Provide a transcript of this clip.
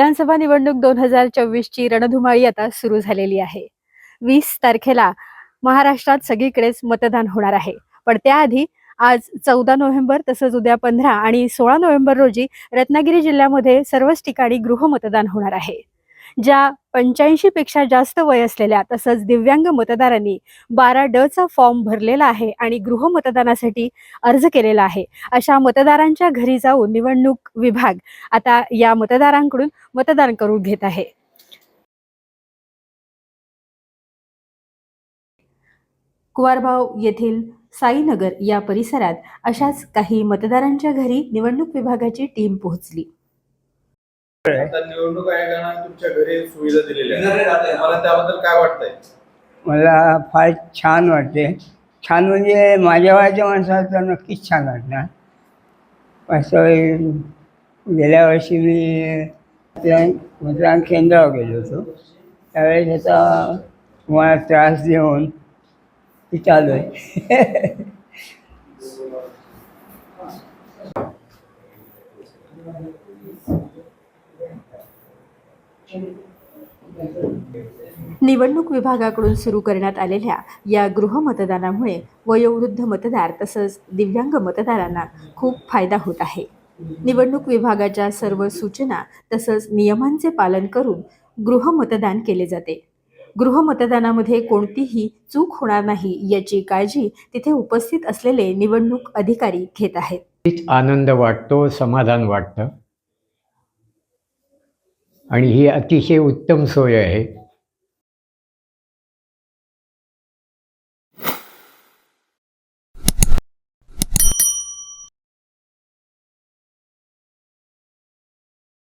विधानसभा निवडणूक दोन हजार चोवीसची रणधुमाळी आता सुरू झालेली आहे. वीस तारखेला महाराष्ट्रात सगळीकडेच मतदान होणार आहे. पण त्याआधी आज चौदा नोव्हेंबर तसंच उद्या पंधरा आणि सोळा नोव्हेंबर रोजी रत्नागिरी जिल्ह्यामध्ये सर्वच ठिकाणी गृहमतदान होणार आहे. ज्या पंच्याऐंशी पेक्षा जास्त वय असलेल्या तसंच दिव्यांग मतदारांनी बारा ड चा फॉर्म भरलेला आहे आणि गृहमतदानासाठी अर्ज केलेला आहे. अशा मतदारांच्या घरी जाऊन निवडणूक विभाग आता या मतदारांकडून मतदान करून घेत आहे. कुवारभाव येथील साईनगर या परिसरात अशाच काही मतदारांच्या घरी निवडणूक विभागाची टीम पोहोचली. आता निवडणूक आयोगानं तुमच्या घरी सुविधा मला त्याबद्दल काय वाटतंय? मला फार छान वाटते छान म्हणजे माझ्या वयाच्या माणसाला तर नक्कीच छान वाटणार. असं गेल्या वर्षी मी त्या मतदान केंद्रावर गेलो होतो. त्यावेळेस त्याचा तुम्हाला त्रास देऊन ती चालू आहे निवडणूक विभागाकडून सुरू करण्यात आलेल्या या गृहमतदानामुळे वयोवृद्ध मतदार तसंच दिव्यांग मतदारांना खूप फायदा होत आहे. निवडणूक विभागाच्या सर्व सूचना तसंच नियमांचे पालन करून गृहमतदान केले जाते. गृहमतदानामध्ये कोणतीही चूक होणार नाही याची काळजी तिथे उपस्थित असलेले निवडणूक अधिकारी घेत आहेत. आनंद वाटतो समाधान वाटतं. आणि ही अतिशय उत्तम सोय आहे.